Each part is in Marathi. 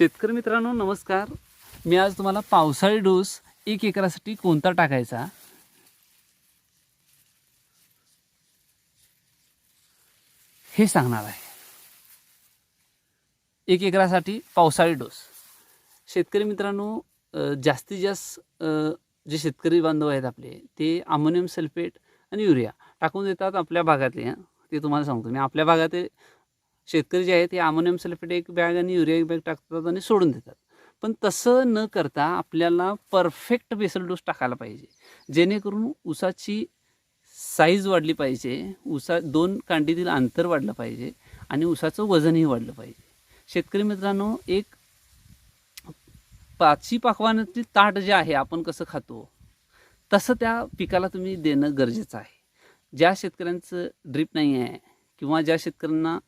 शेतकरी मित्रांनो नमस्कार. मी आज तुम्हाला पावसाळी डोस एक एकरासाठी कोणता टाकायचा? हे सांगणार आहे. एक एकरासाठी पावसाळी डोस. शेतकरी मित्रांनो जास्तीत जास्त जे शेतकरी बांधव आहेत आपले ते अमोनियम सल्फेट आणि युरिया टाकून देतात आपल्या भागातले ते तुम्हाला सांगतो. मी आपल्या भागात शेतकरी जे आहेत ते अमोनियम सल्फेट एक बॅग आणि युरिया एक बॅग टाकतात आणि सोडून देतात. पण तसं न करता आपल्याला परफेक्ट बेसल डोस टाकायला पाहिजे. जेणेकरून ऊसाची साईज वाढली पाहिजे ऊसा दोन कांडीतील अंतर वाढलं पाहिजे आणि ऊसाचं वजनही वाढलं पाहिजे. शेतकरी मित्रांनो एक पाचही पाकवानातली ताट जे आहे आपण कसं खातो? तसं त्या पिकाला तुम्ही देणं गरजेचं आहे. ज्या शेतकऱ्यांचं ड्रीप नाही आहे किंवा ज्या शेतकऱ्यांना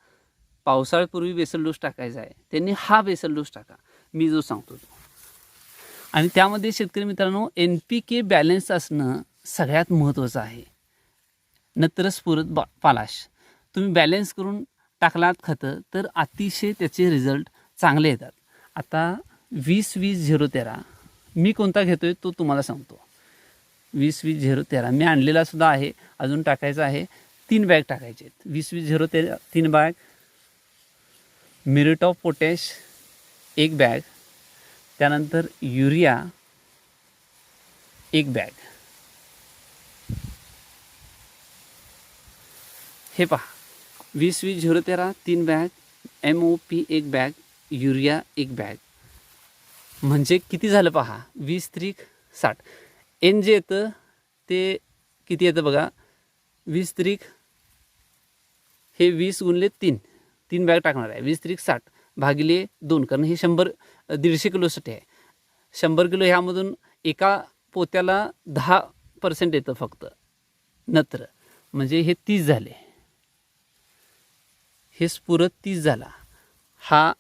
पावसाळ्यापूर्वी बेसल डोस टाकायचा आहे. त्यांनी हा बेसल डोस टाका. मी जो सांगतो तो. आणि त्यामध्ये शेतकरी मित्रांनो एन पी के बॅलन्स असणं सगळ्यात महत्त्वाचं आहे. नत्र स्फुरत बा पालाश. तुम्ही बॅलन्स करून टाकलात खतं तर अतिशय त्याचे रिझल्ट चांगले येतात. आता वीस वीस झिरो तेरा. मी कोणता घेतो आहे तो तुम्हाला सांगतो. वीस वीस झिरो तेरा. मी आणलेला सुद्धा आहे अजून टाकायचा आहे. तीन बॅग टाकायचे आहेत वीस वीस झिरो तेरा तीन बॅग मिरिट ऑफ पोटॅश एक बॅग त्यानंतर युरिया एक बॅग. हे पहा वीस वीस झिरो तेरा तीन बॅग एम ओ पी एक बॅग युरिया एक बॅग. म्हणजे किती झालं पहा वीस त्रिक साठ. एन जे येतं ते किती येतं बघा वीस त्रिक हे वीस गुणले तीन. तीन बॅग टाकणार आहे. वीस त्रिक साठ भागिले दोन कारण हे शंभर दीडशे किलोसाठी आहे. शंभर किलो ह्यामधून एका पोत्याला दहा पर्सेंट येतं फक्त. नत्र. म्हणजे हे तीस झाले. हे स्फुरत तीस झाला. हा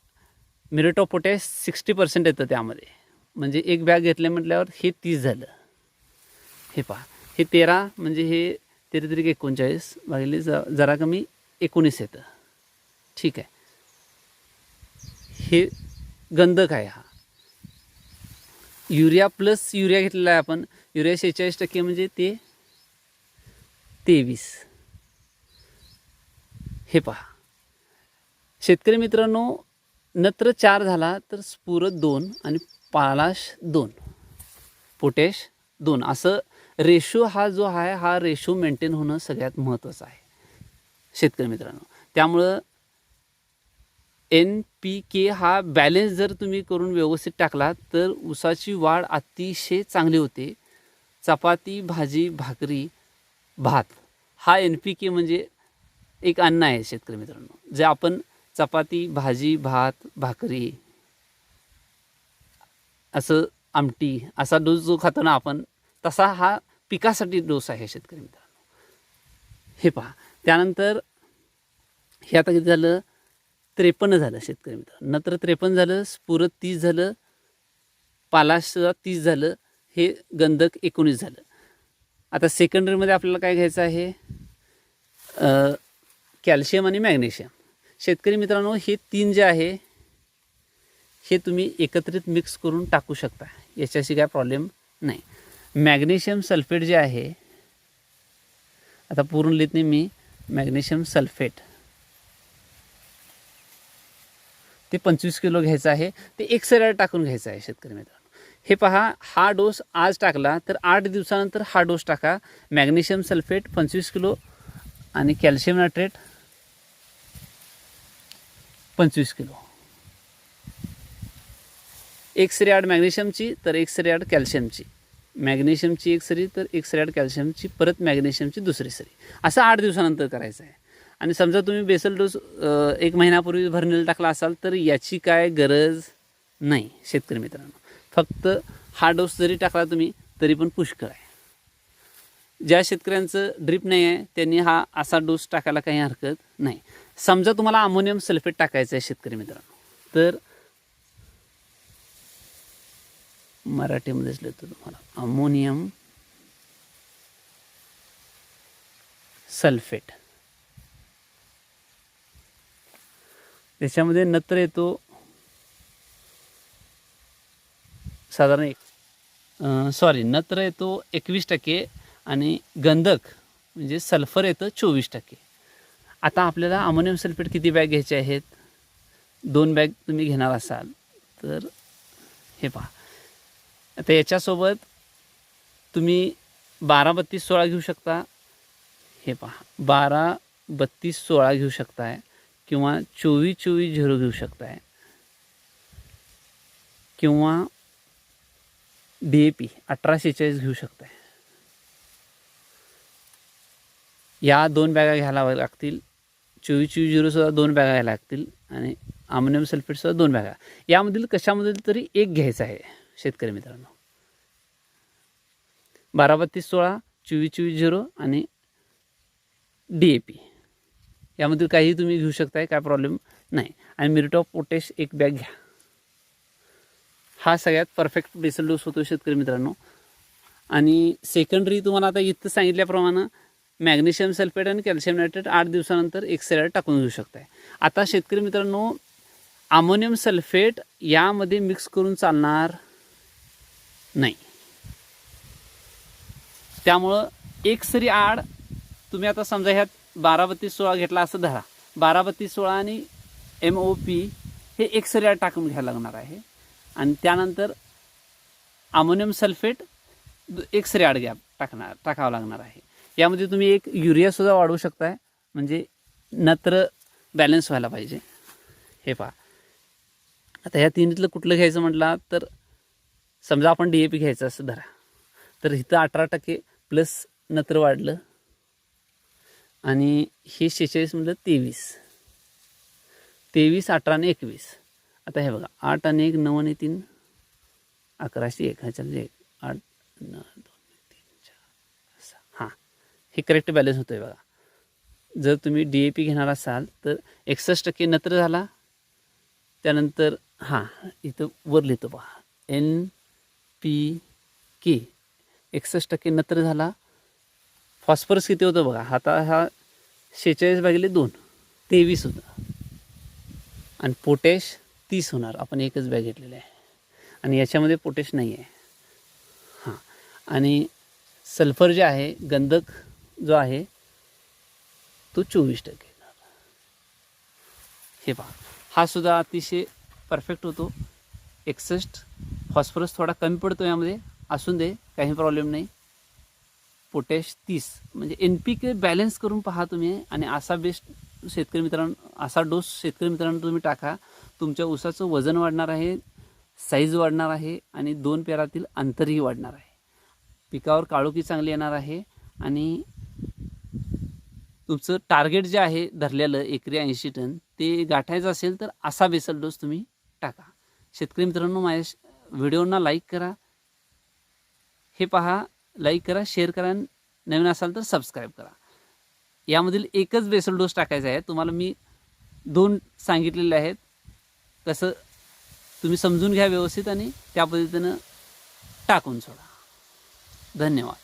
muriate of potash sixty percent येतं त्यामध्ये. म्हणजे एक बॅग घेतले म्हटल्यावर हे तीस झालं. हे पहा. हे तेरा म्हणजे हे तेरा तरी एकोणचाळीस भागिले ज जरा कमी एकोणीस येतं. ठीक आहे. हे गंधक आहे हा. युरिया प्लस युरिया घेतलेला आहे आपण. युरिया शेहेचाळीस टक्के म्हणजे ते तेवीस. हे पहा. शेतकरी मित्रांनो नत्र चार झाला तर स्फुरत दोन आणि पालाश दोन. पोटॅश दोन. असं रेशो हा जो आहे हा रेशो मेंटेन होणं सगळ्यात महत्त्वाचं आहे. शेतकरी मित्रांनो. त्यामुळं एन पी के हा बॅलेन्स जर तुम्ही करून व्यवस्थित टाकलात तर ऊसाची वाढ अतिशय चांगली होते. चपाती भाजी भाकरी भात हा एन पी के म्हणजे एक अन्न आहे शेतकरी मित्रांनो. जे आपण चपाती भाजी भात भाकरी असं आमटी असा डोस जो खातो ना आपण तसा हा पिकासाठी डोस आहे शेतकरी मित्रांनो. हे पहा. त्यानंतर हे आता किती झालं? त्रेपन्न झालं शेतकरी मित्र नंतर त्रेपन्न झालं स्फुरत तीस झालं पालाश तीस झालं हे गंधक एकोणीस झालं. आता सेकंडरीमध्ये आपल्याला काय घ्यायचं आहे? कॅल्शियम आणि मॅग्नेशियम शेतकरी मित्रांनो हे तीन जे आहे हे तुम्ही एकत्रित मिक्स करून टाकू शकता. याच्याशी काय प्रॉब्लेम नाही. मॅग्नेशियम सल्फेट जे आहे आता पूर्ण लिहित नाही मी मॅग्नेशियम सल्फेट ते पंचवीस किलो घ्यायचं आहे ते एक सऱ्या टाकून घ्यायचं आहे शेतकरी मित्रांनो. हे पहा हा डोस आज टाकला तर आठ दिवसानंतर हा डोस टाका. मॅग्नेशियम सल्फेट पंचवीस किलो आणि कॅल्शियम नायट्रेट पंचवीस किलो. एक सरी आड मॅग्नेशियमची तर एक सरी आड कॅल्शियमची. मॅग्नेशियमची एक सरी तर एक सरी आड कॅल्शियमची परत मॅग्नेशियमची दुसरी सरी. असं आठ दिवसानंतर करायचं आहे. आणि समजा तुम्ही बेसल डोस एक महिन्यापूर्वी भरणीला टाकला असाल तर याची काय गरज नाही शेतकरी मित्रांनो. फक्त हा डोस जरी टाकला तुम्ही तरी पण पुष्कळ आहे. ज्या शेतकऱ्यांचं ड्रीप नाही आहे त्यांनी हा असा डोस टाकायला काही हरकत नाही. समजा तुम्हाला अमोनियम सल्फेट टाकायचं आहे शेतकरी मित्रांनो तर मराठीमध्येच लिहितो तुम्हाला. Ammonium sulphate. त्याच्यामध्ये नत्र येतो. साधारण एक. सॉरी नत्र येतो एकवीस टक्के आणि गंधक म्हणजे सल्फर येतं चोवीस टक्के. आता आपल्याला अमोनियम सल्फेट किती बॅग घ्यायचे आहेत? दोन बॅग तुम्ही घेणार असाल तर हे पहा. आता याच्यासोबत तुम्ही बारा बत्तीस सोळा घेऊ शकता. हे पहा बारा बत्तीस सोळा घेऊ शकताय. किंवा चोवीस चोवीस झिरो घेऊ शकताय. किंवा डी ए पी अठरा सेहेचाळीस घेऊ शकताय. या दोन बॅगा घ्यायला लागतील. चोवीस चोवीस झिरोसुद्धा दोन बॅगा घ्यायला लागतील आणि अमोनियम सल्फेटसुद्धा दोन बॅगा. यामधील कशामधील तरी एक घ्यायचा आहे शेतकरी मित्रांनो. बारा बत्तीस सोळा चोवीस चोवीस झिरो आणि डी ए पी यामधील काही तुम्ही घेऊ शकताय काय प्रॉब्लेम नाही. आणि मिरिट ऑफ पोटॅश एक बॅग घ्या. हा सगळ्यात परफेक्ट बेसल डोस होतो शेतकरी मित्रांनो. आणि सेकंडरी तुम्हाला आता इथं सांगितल्याप्रमाणे मॅग्नेशियम सल्फेट आणि कॅल्शियम नायट्रेट आठ दिवसानंतर एक सेराड टाकून घेऊ शकताय. आता शेतकरी मित्रांनो अमोनियम सल्फेट यामध्ये मिक्स करून चालणार नाही. त्यामुळं एक सरी आड तुम्ही आता समजा ह्यात बारा बत्तीस सोळा घेतला असं धरा. बारा बत्तीस सोळा आणि एम ओ पी हे एक्सरेला आड टाकून घ्यायला लागणार आहे. आणि त्यानंतर अमोनियम सल्फेट एक्सरे एक आड घ्या टाकणार टाकावं लागणार आहे. यामध्ये तुम्ही एक युरियासुद्धा वाढवू शकताय. म्हणजे नत्र बॅलन्स व्हायला पाहिजे. हे पहा. आता ह्या तिन्हीतलं कुठलं घ्यायचं म्हटलं तर समजा आपण डी ए पी घ्यायचं असं धरा. तर इथं अठरा टक्के प्लस नत्र वाढलं. आणि हे शेहेचाळीस म्हटलं तेवीस. तेवीस अठरा आणि एकवीस. आता हे बघा आठ आणि एक नऊ आणि तीन अकराशे एक. ह्याच्यामध्ये एक आठ नऊ दोन तीन चार सहा. हां हे करेक्ट बॅलन्स होतं आहे बघा. जर तुम्ही डी ए पी घेणार असाल तर एकसष्ट टक्के नत्र झाला. त्यानंतर हां इथं वर लिहितो पहा एन पी के एकसष्ट टक्के नत्र झाला. फॉस्फरस किती होतं बघा? आता हा शेहेचाळीस भागिले दोन तेवीस होतं. आणि पोटॅश तीस होणार आपण एकच बॅग घेतलेलं आहे. आणि याच्यामध्ये पोटॅश नाही आहे. हां. आणि सल्फर जे आहे गंधक जो आहे तो चोवीस टक्के हे पहा. हा सुद्धा अतिशय परफेक्ट होतो. एकसष्ट. फॉस्फरस थोडा कमी पडतो यामध्ये. असून दे काही प्रॉब्लेम नाही. पोटॅश तीस. म्हणजे एन पी के बॅलन्स करून पहा तुम्ही आणि असा बेस्ट शेतकरी मित्रांनो असा डोस शेतकरी मित्रांनो तुम्ही टाका. तुमच्या ऊसाचं वजन वाढणार आहे साईज वाढणार आहे आणि दोन पेरातील अंतरही वाढणार आहे. पिकावर काळोखी चांगली येणार आहे आणि तुमचं टार्गेट जे आहे धरलेलं एकरी ऐंशी टन ते गाठायचं असेल तर असा बेसल डोस तुम्ही टाका. शेतकरी मित्रांनो माझ्या व्हिडिओना लाईक करा. हे पहा लाईक करा शेअर करा आणि नवीन असाल तर सबस्क्राईब करा. यामधील एकच बेसल डोस टाकायचा आहे. तुम्हाला मी दोन सांगितलेले आहेत. कसं तुम्ही समजून घ्या व्यवस्थित आणि त्या पद्धतीनं टाकून सोडा. धन्यवाद.